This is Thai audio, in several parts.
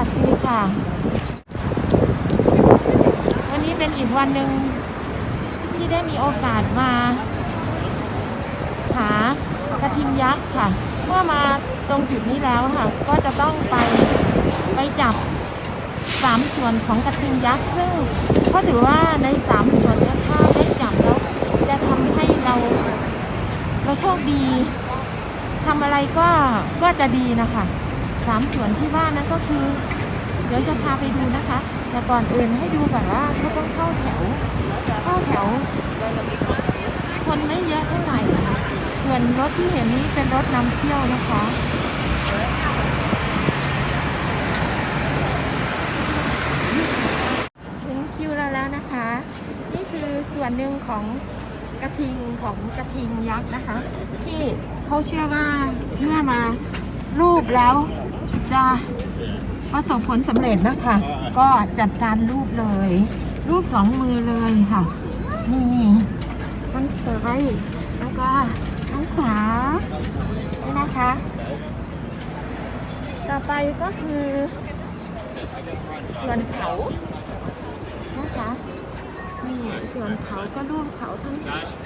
วัสดีค่ะ วันนี้เป็นอีกวันหนึ่งที่ได้มีโอกาสมาหากระทิงยักษ์ค่ะ เมื่อมาตรงจุดนี้แล้วค่ะ ก็จะต้องไปไปจับสามส่วนของกระทิงยักษ์ซึ่งก็ถือว่าในสามส่วนนี้ถ้าได้จับแล้วจะทำให้เรา เราโชคดีทำอะไรก็ก็จะดีนะคะ สามส่วนที่ว่านั้นก็คือ เดี๋ยวจะพาไปดูนะคะ แต่ก่อนอื่นให้ดูก่อนว่าเขาต้องเข้าแถว เข้าแถว คนไม่เยอะเท่าไหร่ค่ะส่วนรถที่เห็นนี้เป็นรถนำเที่ยวนะคะถึงคิวเราแล้วนะคะ นี่คือส่วนหนึ่งของกระทิงของกระทิงยักษ์นะคะ ที่เขาเชื่อว่าเมื่อมารูปแล้ว จะประสบผลสำเร็จนะคะ ก็จัดการรูปเลย รูปสองมือเลยค่ะ นี่ทั้งซ้ายแล้วก็ทั้งขวา นี่นะคะ ต่อไปก็คือ ส่วนเขานะคะนี่ส่วนเขาก็รูปเขาทั้ง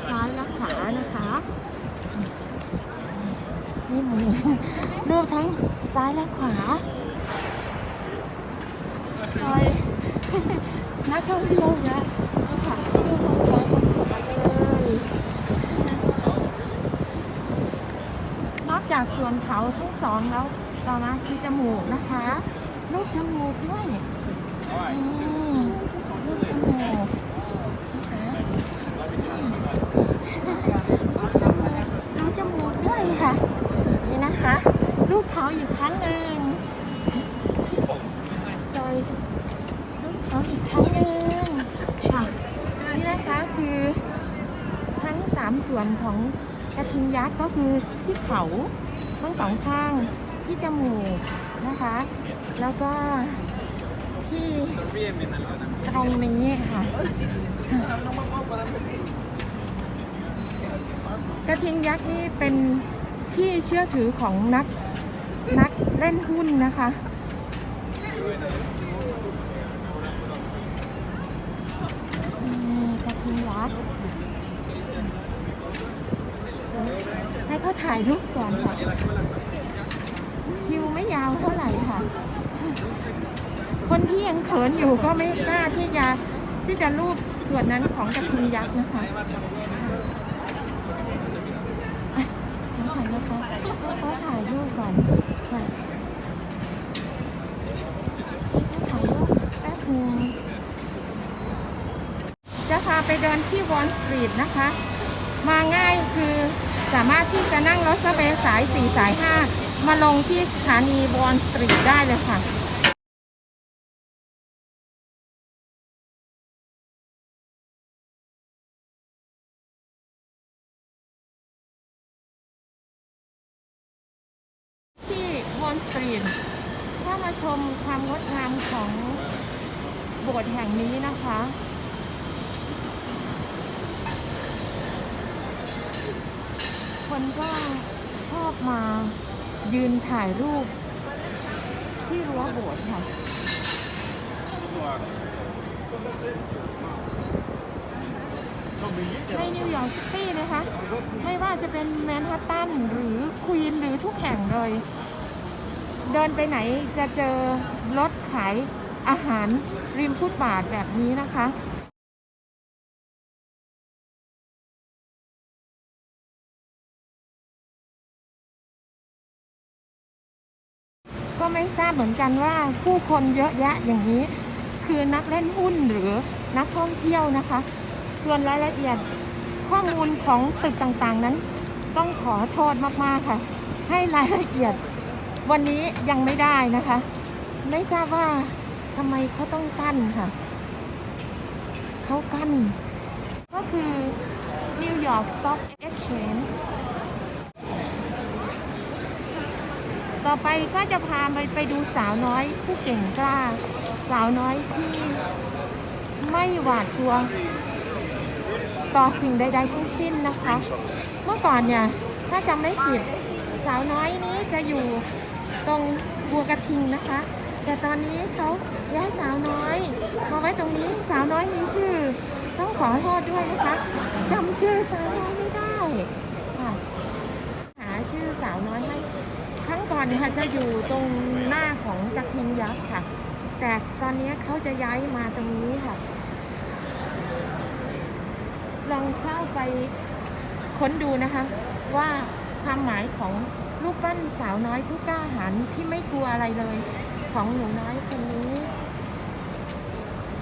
ซ้ายและขวานะคะ นี่หมูรูปทั้งซ้ายและขวาคอยนักท่องเที่ยวเยอะนะคะรูปทั้งซ้ายทั้งขวาเลยนอกจากส่วนเขาทั้งสองแล้วต่อมาคือจมูกนะคะรูปจมูกด้วยรูปจมูกนะคะรูปจมูกด้วยค่ะ นี่นะคะ รูป เขาอยู่ครั้งหนึ่งซอยรูปเขาอีกครั้งหนึ่งค่ะนี่นะคะคือทั้งสามส่วนของกระทิงยักษ์ก็คือที่เขาทั้งสองข้างที่จมูกนะคะ แล้วก็ที่ตรงนี้ค่ะกระทิงยักษ์นี่เป็นที่เชื่อถือของนัก นักเล่นหุ้นนะคะ นี่กระทิงยักษ์ให้เขาถ่ายรูปก่อนค่ะ คิวไม่ยาวเท่าไหร่ค่ะ คนที่ยังเขินอยู่ก็ไม่กล้าที่จะที่จะรูปส่วนนั้นของกระทิงยักษ์นะคะอะเดี๋ยวก่อ นะคะเขาถ่ายรูปก่อนค่ะถ่ายรูปแป๊บนึงจะพาไปเดินที่วอลสตรีทนะคะ มาง่ายคือสามารถที่จะนั่งรถสเปซสาย 4 สาย 5 มาลงที่สถานีวอลสตรีทได้เลยค่ะ อลสตรีทถ้ามาชมความงดงามของโบสถ์แห่งนี้นะคะ คนก็ชอบมายืนถ่ายรูปที่รั้วโบสถ์ค่ะในนิวยอร์กซิตี้นะคะ ไม่ว่าจะเป็นแมนฮัตตันหรือควีนหรือทุกแห่งเลย เดินไปไหนจะเจอรถขายอาหารริมฟุตบาทแบบนี้นะคะก็ไม่ทราบเหมือนกันว่าผู้คนเยอะแยะอย่างนี้ คือนักเล่นหุ้นหรือนักท่องเที่ยวนะคะส่วนรายละเอียดข้อมูลของตึกต่างๆนั้น ต้องขอโทษมากๆค่ะ ให้รายละเอียด วันนี้ยังไม่ได้นะคะ ไม่ทราบว่าทำไมเขาต้องกั้นค่ะ เขากั้น ก็คือ New York Stock Exchange ต่อไปก็จะพาไปไปดูสาวน้อยผู้เก่งกล้า สาวน้อยที่ไม่หวาดกลัวต่อสิ่งใดๆทั้งสิ้นนะคะ เมื่อก่อนเนี่ย ถ้าจำไม่ผิด สาวน้อยนี้จะอยู่ ตรงบัวกระทิงนะคะ แต่ตอนนี้เขาย้ายสาวน้อยมาไว้ตรงนี้สาวน้อยมีชื่อ ต้องขอโทษด้วยนะคะจำชื่อสาวน้อยไม่ได้ค่ะหาชื่อสาวน้อยให้ครั้งก่อนเนี่ยค่ะจะอยู่ตรงหน้าของตะคิงยักษ์ค่ะ แต่ตอนนี้เขาจะย้ายมาตรงนี้ค่ะ ลองเข้าไปค้นดูนะคะว่า ความหมายของรูปปั้นสาวน้อยผู้กล้าหาญที่ไม่กลัวอะไรเลย ของหนูน้อยคนนี้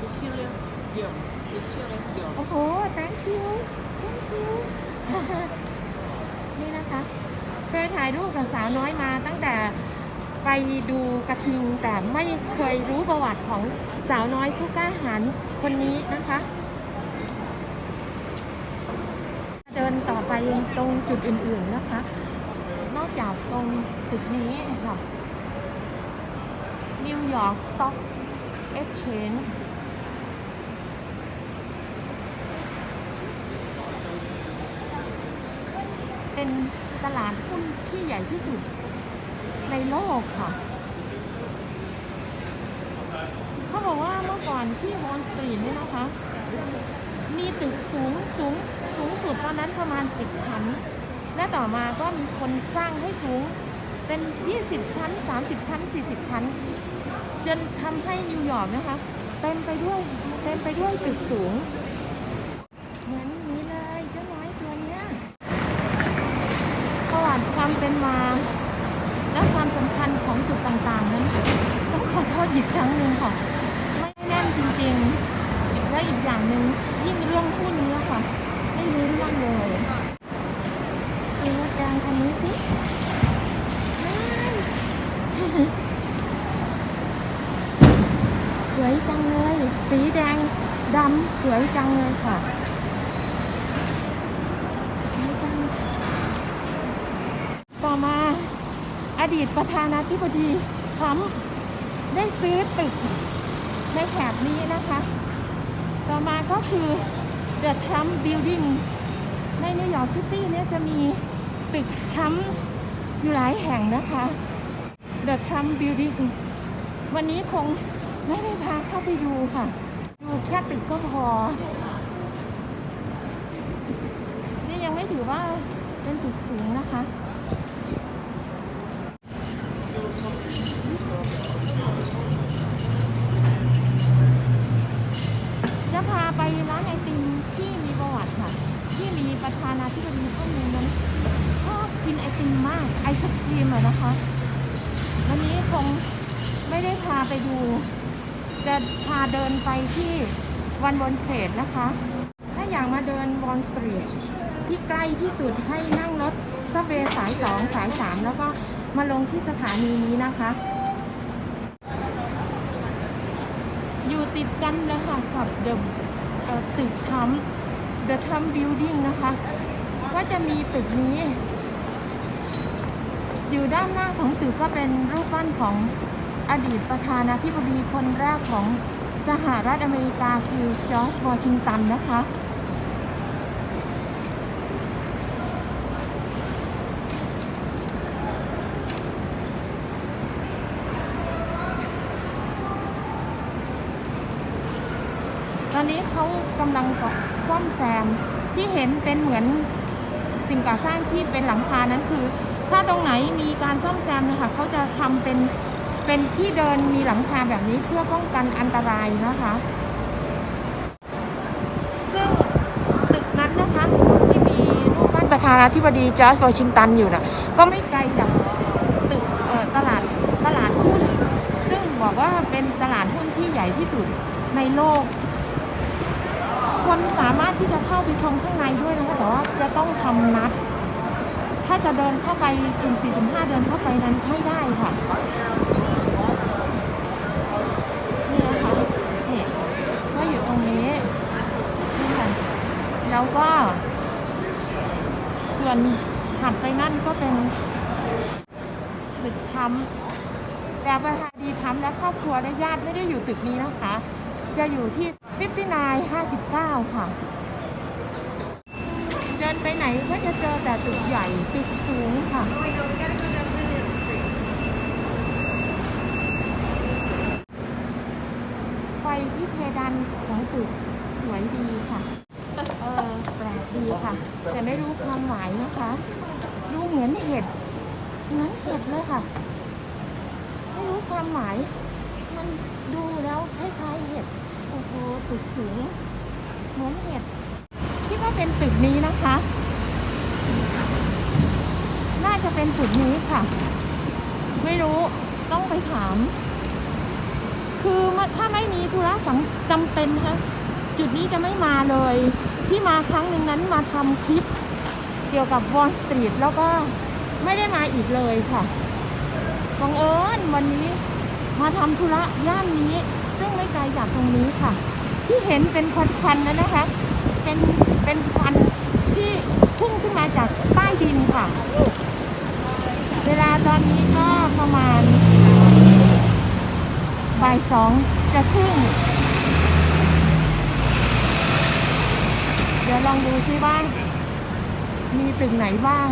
The Fearless Girl. The Fearless Girl. โอ้โห thank you thank you นี่นะคะ เคยถ่ายรูปกับสาวน้อยมาตั้งแต่ไปดูกระทิงแต่ไม่เคยรู้ประวัติของสาวน้อยผู้กล้าหาญคนนี้นะคะ เดิน ต่อไปตรงจุดอื่นๆนะคะ นอกจากตรงตึกนี้ค่ะ New York Stock Exchange เป็นตลาดหุ้นที่ใหญ่ที่สุดในโลกค่ะ เขาบอกว่าเมื่อก่อนที่วอลสตรีทเนี่ยนะคะ มีตึกสูงสุดตอนนั้นประมา ณ 10 ชั้น และต่อมาก็มีคนสร้างให้สูงเป็น 20 ชั้น 30 ชั้น 40 ชั้น จนทำให้นิวยอร์กนะคะเต็มไปด้วยเต็มไปด้วยตึกสูงเหมือนนี้เลยเจ้าน้อยตัวเนี้ยประวัติความเป็นมา และความสำคัญของจุดต่างๆนั้นต้องขอโทษอีกครั้งหนึ่งค่ะ ไม่แน่นจริงๆและอีกอย่างหนึ่งยิ่งเรื่องคู่นี้ค่ะ ไม่รู้เรื่องเลยดูรถแดงคันนี้สินั่น สวยจังเลย สีแดงดำสวยจังเลยค่ะสวยจัง ต่อมาอดี ตประธานาธิบดีทรัมป์ได้ซื้อตึกในแถบนี้นะคะ ต่อมาก็คือ The Trump Building ในนิวยอร์กซิตี้เนี่ยจะมีตึกทรัมป์อยู่หลายแห่งนะคะ The Trump Building วันนี้คงไม่ได้พาเข้าไปดูค่ะ ดูแค่ตึกก็พอ นี่ยังไม่ถือว่าเป็นตึกสูงนะคะจะ ประธานาธิบดีท่านหนึ่งนั้นชอบกินไอติมมากไอศครีมอะนะคะ วันนี้คงไม่ได้พาไปดู จะพาเดินไปที่วันบนเทรดนะคะ ถ้าอยากมาเดินบอนสตรีทที่ใกล้ที่สุดให้นั่งรถซับเวย์สายสาย3แล้วก็มาลงที่สถานีนี้นะคะ อยู่ติดกันเลยค่ะกับเดิมตึกทัม The Trump Building นะคะ ก็จะมีตึกนี้ อยู่ด้านหน้าของตึกก็เป็นรูปปั้นของอดีตประธานาธิบดีคนแรกของสหรัฐอเมริกาคือจอร์จวอชิงตันนะคะ อนนี้เขากำลังก่อซ่อมแซมที่เห็นเป็นเหมือนสิ่งก่อสร้างที่เป็นหลังคานั้นคือ ถ้าตรงไหนมีการซ่อมแซมนะคะเขาจะทำเป็นเป็นที่เดินมีหลังคาแบบนี้เพื่อป้องกันอันตรายนะคะ ซึ่งตึกนั้นนะคะที่มีรูปปั้นประธานาธิบดีจอร์จวอชิงตันอยู่นะก็ไม่ไกลจากตึกเอ่อตลาดตลาดหุ้น ซึ่งบอกว่าเป็นตลาดหุ้นที่ใหญ่ที่สุดในโลก คนสามารถที่จะเข้าไปชมข้างในด้วยนะคะแต่ว่าจะต้องทำนัด ถ้าจะเดินเข้าไปสุ่มสี่สุ่มห้าเดินเข้าไปนั้นไม่ได้ค่ะนี่นะคะนี่ก็อยู่ตรงนี้นี่ค่ะแล้วก็ส่วนถัดไปนั่นก็เป็นตึกทำแต่ประธานดีทำและครอบครัวและญาติไม่ได้อยู่ตึกนี้นะคะ จะอยู่ที่ 59 59 ค่ะ เดินไปไหนก็จะเจอแต่ตึกใหญ่ตึกสูงค่ะไฟที่เพดานของตึกสวยดีค่ะ เออแปลกดีค่ะ แต่ไม่รู้ความหมายนะคะดูเหมือนเห็ดเหมือนเห็ดเลยค่ะ ไม่รู้ความหมาย มันดู ดโอ้โหตึกสูงเหมือนเห็ดคิดว่าเป็นตึกนี้นะคะ น่าจะเป็นตึกนี้ค่ะ ไม่รู้ต้องไปถาม คือถ้าไม่มีธุระสังจำเป็นนะคะจุดนี้จะไม่มาเลย ที่มาครั้งหนึ่งนั้นมาทำคลิปเกี่ยวกับวอลสตรีทแล้วก็ไม่ได้มาอีกเลยค่ะบังเอิญวันนี้มาทำธุระย่านนี้ ซึ่งไม่ไกลจากตรงนี้ค่ะ ที่เห็นเป็นควันๆนั้นนะคะ เป็นเป็นควันที่พุ่งขึ้นมาจากใต้ดินค่ะ เวลาตอนนี้ก็ประมาณบ่ายสองจะครึ่งเดี๋ยวลองดูซิว่ามีตึกไหนบ้าง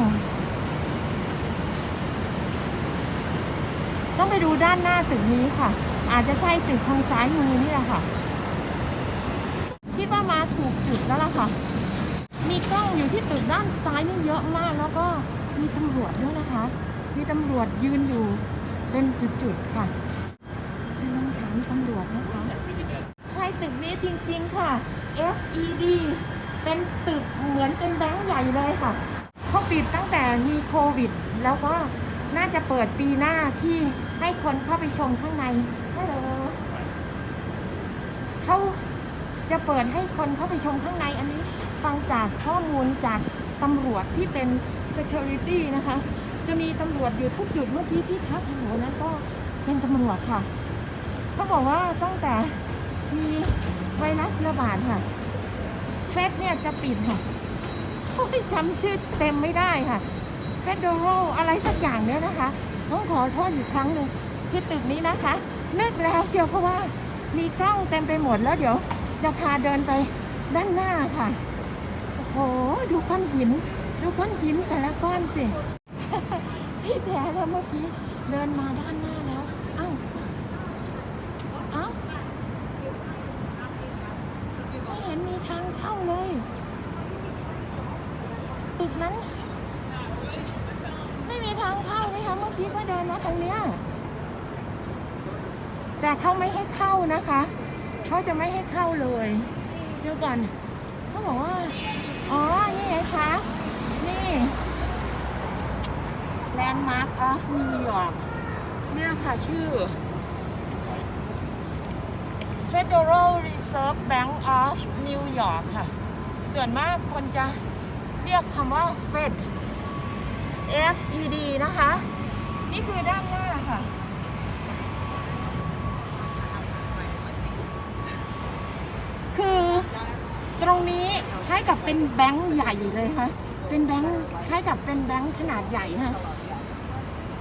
ต้องไปดูด้านหน้าตึกนี้ค่ะ อาจจะใช่ตึกทางซ้ายมือนี่แหละค่ะ คิดว่ามาถูกจุดแล้วล่ะค่ะ มีกล้องอยู่ที่ตึกด้านซ้ายนี่เยอะมาก แล้วก็มีตำรวจด้วยนะคะ มีตำรวจยืนอยู่เป็นจุดๆค่ะจะลองถามตำรวจนะคะ ใช่ตึกนี้จริงๆค่ะ FED เป็นตึกเหมือนเป็นแบงค์ใหญ่เลยค่ะเขาปิดตั้งแต่มีโควิด แล้วก็ น่าจะเปิดปีหน้าที่ให้คนเข้าไปชมข้างในฮัลโหลเขาจะเปิดให้คนเข้าไปชมข้างในอันนี้ฟังจากข้อมูลจากตำรวจที่เป็น security นะคะ จะมีตำรวจอยู่ทุกจุดเมื่อกี้ที่ทักหัวนั้นก็เป็นตำรวจค่ะเขาบอกว่าตั้งแต่มีไวรัสระบาดค่ะ เฟสเนี่ยจะปิดค่ะโอ้ยจำชื่อเต็มไม่ได้ค่ะ เฟดโรอะไรสักอย่างเนี่ยนะคะ ต้องขอโทษอีกครั้งหนึ่งคือตึกนี้นะคะ นึกแล้วเชียวเพราะว่ามีกล้องเต็มไปหมดแล้วเดี๋ยว จะพาเดินไปด้านหน้าค่ะ โอ้โห ดูก้อนหิน ดูก้อนหินแต่ละก้อนสิพี่แท้แล้วเมื่อกี้เดินมาด้านหน้าแล้วเอ้าเอ้าไม่เห็นมีทางเข้าเลยตึกนั้น ไม่มีทางเข้า เลยค่ก็เดินมาทางเนี้ยแต่เขาไม่ให้เข้านะคะเขาจะไม่ให้เข้าเลยเดี๋ยวก่อนเขาบอกว่า อ๋อ นี่ไงคะ นี่ Landmark of New York เนี่ยค่ะชื่อ Federal Reserve Bank of New York ค่ะ ส่วนมากคนจะเรียกคำว่า Fed FED นะคะ นี่คือด้านหน้าค่ะ คือตรงนี้คล้ายกับเป็นแบงค์ใหญ่เลยค่ะ เป็นแบงค์คล้ายกับเป็นแบงค์ขนาดใหญ่ค่ะ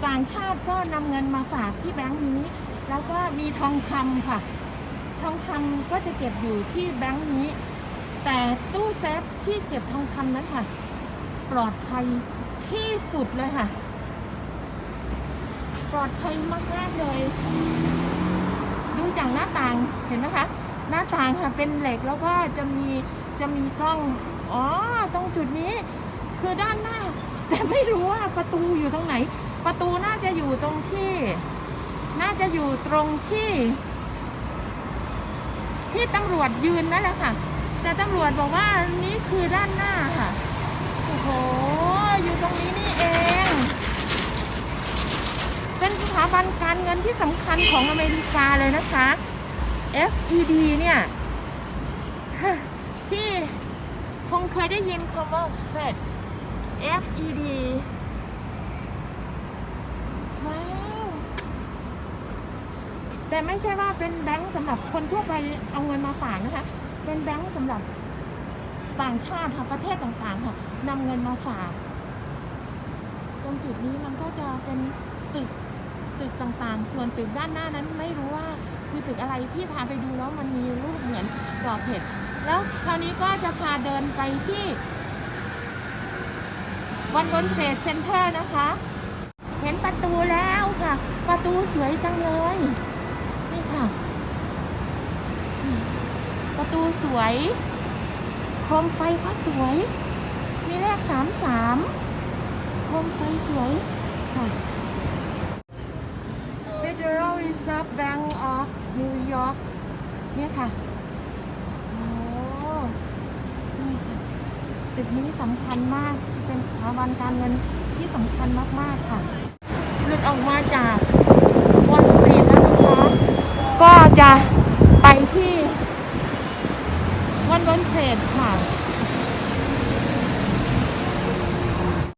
ต่างชาติก็นำเงินมาฝากที่แบงค์นี้ แล้วก็มีทองคำค่ะ ทองคำก็จะเก็บอยู่ที่แบงค์นี้ แต่ตู้เซฟที่เก็บทองคำนั้นค่ะ ปลอดภัยที่สุดเลยค่ะ ปลอดภัยมากๆเลย ดูจากหน้าต่างเห็นไหมคะ หน้าต่างค่ะเป็นเหล็กแล้วก็จะมีจะมีกล้อง อ๋อ ตรงจุดนี้ คือด้านหน้า แต่ไม่รู้ว่าประตูอยู่ตรงไหน ประตูน่าจะอยู่ตรงที่ น่าจะอยู่ตรงที่ ที่ตำรวจยืนนั่นแหละค่ะ แต่ตำรวจบอกว่านี่คือด้านหน้าค่ะ โอ้โห อยู่ตรงนี้นี่เอง การเงินที่สำคัญของอเมริกาเลยนะคะ FED เนี่ย ที่คงเคยได้ยินคำว่า Fed FED ว้าวแต่ไม่ใช่ว่าเป็นแบงก์สำหรับคนทั่วไปเอาเงินมาฝากนะคะ เป็นแบงก์สำหรับต่างชาติค่ะประเทศต่างๆค่ะนำเงินมาฝาก ตรงจุดนี้มันก็จะเป็นตึก ตึกต่างๆ ส่วนตึกด้านหน้านั้นไม่รู้ว่าคือตึกอะไรที่พาไปดูแล้วมันมีรูปเหมือนกรอบเห็ดแล้วคราวนี้ก็จะพาเดินไปที่วันบนเทรดเซ็นเตอร์นะคะ เห็นประตูแล้วค่ะ ประตูสวยจังเลย นี่ค่ะ ประตูสวยโคมไฟก็สวย มีเลขสามสามโคมไฟสวยค่ะ Reserve Bank of New York เนี่ยค่ะโอ้นี่ค่ะตึกนี้สำคัญมากเป็นสถาบันการเงินที่สำคัญมาก ๆ ค่ะหลุดออกมาจากวอลสตรีทนะคะก็จะ